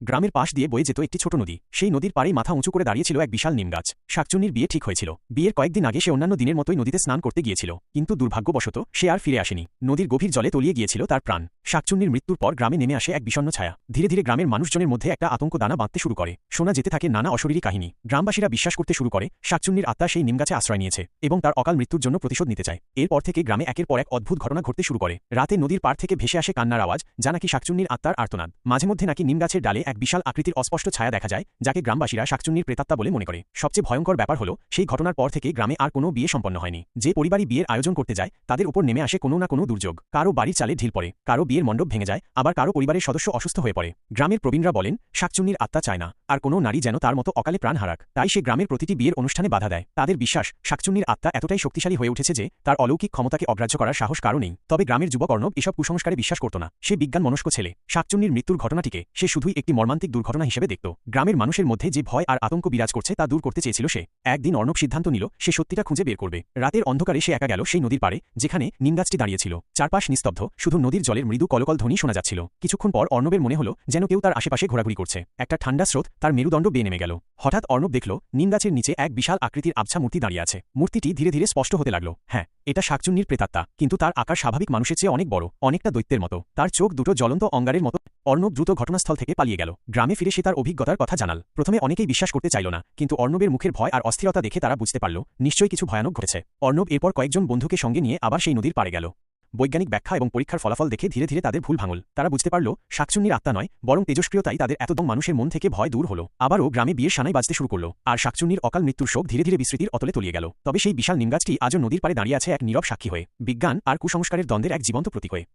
গ্রামের পাশ দিয়ে বয়ে যেত একটি ছোট নদী। সেই নদীর পাড়েই মাথা উঁচু করে দাঁড়িয়েছিল এক বিশাল নিমগাছ শাকচুন্নির বিয়ে ঠিক হয়েছিল। বিয়ের কয়েকদিন আগে সে অন্যান্য দিনের মতোই নদীতে স্নান করতে গিয়েছিল। কিন্তু দুর্ভাগ্যবশত সে আর ফিরে আসেনি। নদীর গভীর জলে তলিয়ে গিয়েছিল তার প্রাণ। শাকচুন্নির মৃত্যুর পর গ্রামে নেমে আসে এক বিষণ্ণ ছায়া। ধীরে ধীরে গ্রামের মানুষজনের মধ্যে একটা আতঙ্ক দানা বাঁধতে শুরু করে। শোনা যেতে থাকে নানা অশরীরী কাহিনী। গ্রামবাসীরা বিশ্বাস করতে শুরু করে, শাকচুন্নির আত্মা সেই নিমগাছে আশ্রয় নিয়েছে এবং তার অকাল মৃত্যুর জন্য প্রতিশোধ নিতে চায়। এরপর থেকে গ্রামে একের পর এক অদ্ভুত ঘটনা ঘটতে শুরু করে। রাতে নদীর পাড় থেকে ভেসে আসে কান্নার আওয়াজ, যা নাকি শাকচুন্নির আত্মার আর্তনাদ। মাঝে মধ্যে নাকি নিমগাছের ডালে এক বিশাল আকৃতির অস্পষ্ট ছায়া দেখা যায়, যাকে গ্রামবাসীরা শাকচুন্নির প্রেতাত্মা বলে মনে করে। সবচেয়ে ভয়ঙ্কর ব্যাপার হল, সেই ঘটনার পর থেকে গ্রামে আর কোনো বিয়ে সম্পন্ন হয়নি। যে পরিবারই বিয়ের আয়োজন করতে যায়, তাদের উপর নেমে আসে কোনো না কোনো দুর্যোগ। কারও বাড়ির চালে ঢিল পড়ে কারও বিয়ের মণ্ডপ ভেঙে যায়, আবার কারও পরিবারের সদস্য অসুস্থ হয়ে পড়ে। গ্রামের প্রবীণরা বলেন, শাকচুন্নির আত্মা চায় না। আর কোনো নারী যেন তার মতো অকালে প্রাণ হারাক। তাই সে গ্রামের প্রতিটি বিয়ের অনুষ্ঠানে বাধা দেয়। তাদের বিশ্বাস, শাকচুন্নির আত্মা এতটাই শক্তিশালী হয়ে উঠেছে যে, তার অলৌকিক ক্ষমতাকে অগ্রাহ্য করার সাহস কারও নেই। তবে গ্রামের যুবক অর্ণব এসব কুসংস্কারে বিশ্বাস করত না। সে বিজ্ঞান মনস্ক ছেলে। শাকচুন্নির মৃত্যুর ঘটনাটিকে সে শুধুই একটি মর্মান্তিক দুর্ঘটনা হিসেবে দেখত। গ্রামের মানুষের মধ্যে যে ভয় আর আতঙ্ক বিরাজ করছে তা দূর করতে চেয়েছিল সে। একদিন অর্ণব সিদ্ধান্ত নিল, সে সত্যিটা খুঁজে বের করবে। রাতের অন্ধকারে সে একা গেল সেই নদীর পাড়ে, যেখানে নিমগাছটি দাঁড়িয়েছিল চারপাশ নিস্তব্ধ, শুধু নদীর জলের মৃদু কলকল ধ্বনি শোনা যাচ্ছিল। কিছুক্ষণ পর অর্ণবের মনে হলো যেন কেউ তার আশেপাশে ঘোরাঘুরি করছে। একটা ঠান্ডা স্রোত তার মেরুদণ্ড বেয়ে নেমে গেল। হঠাৎ অর্ণব দেখল নিমগাছের নিচে এক বিশাল আকৃতির আবছা মূর্তি দাঁড়িয়ে আছে। মূর্তিটি ধীরে ধীরে স্পষ্ট হতে লাগল। হ্যাঁ এটা শাকচুন্নির প্রেতাত্মা, কিন্তু তার আকার স্বাভাবিক মানুষের চেয়ে অনেক বড়, অনেকটা দৈত্যের মতো। তার চোখ দুটো জ্বলন্ত অঙ্গারের মতো অর্ণব দ্রুত ঘটনাস্থল থেকে পালিয়ে গেল। গ্রামে ফিরে সে তার অভিজ্ঞতার কথা জানাল। প্রথমে অনেকেই বিশ্বাস করতে চাইল না, কিন্তু অর্ণবের মুখের ভয় আর অস্থিরতা দেখে তারা বুঝতে পারল, নিশ্চয়ই কিছু ভয়ানক ঘটেছে। অর্ণব এরপর কয়েকজন বন্ধুকে সঙ্গে নিয়ে আবার সেই নদীর পাড়ে গেল। বৈজ্ঞানিক ব্যাখ্যা এবং পরীক্ষার ফলাফল দেখে ধীরে ধীরে তাদের ভুল ভাঙল। তারা বুঝতে পারল, শাকচুন্নির আত্মা নয়, বরং তেজস্ক্রিয়তাই তাদের এতদম মানুষের মন থেকে ভয় দূর হল। আবারও গ্রামে বিয়ের সানাই বাজতে শুরু করল, আর শাকচুন্নির অকাল মৃত্যুর শোক ধীরে ধীরে বিস্তৃতির অতলে তলিয়ে গেল। তবে সেই বিশাল নিমগাছটি আজও নদীর পাড়ে দাঁড়িয়ে আছে এক নীরব সাক্ষী হয়ে। বিজ্ঞান আর কুসংস্কারের দ্বন্দ্বের এক জীবন্ত প্রতীক হয়ে।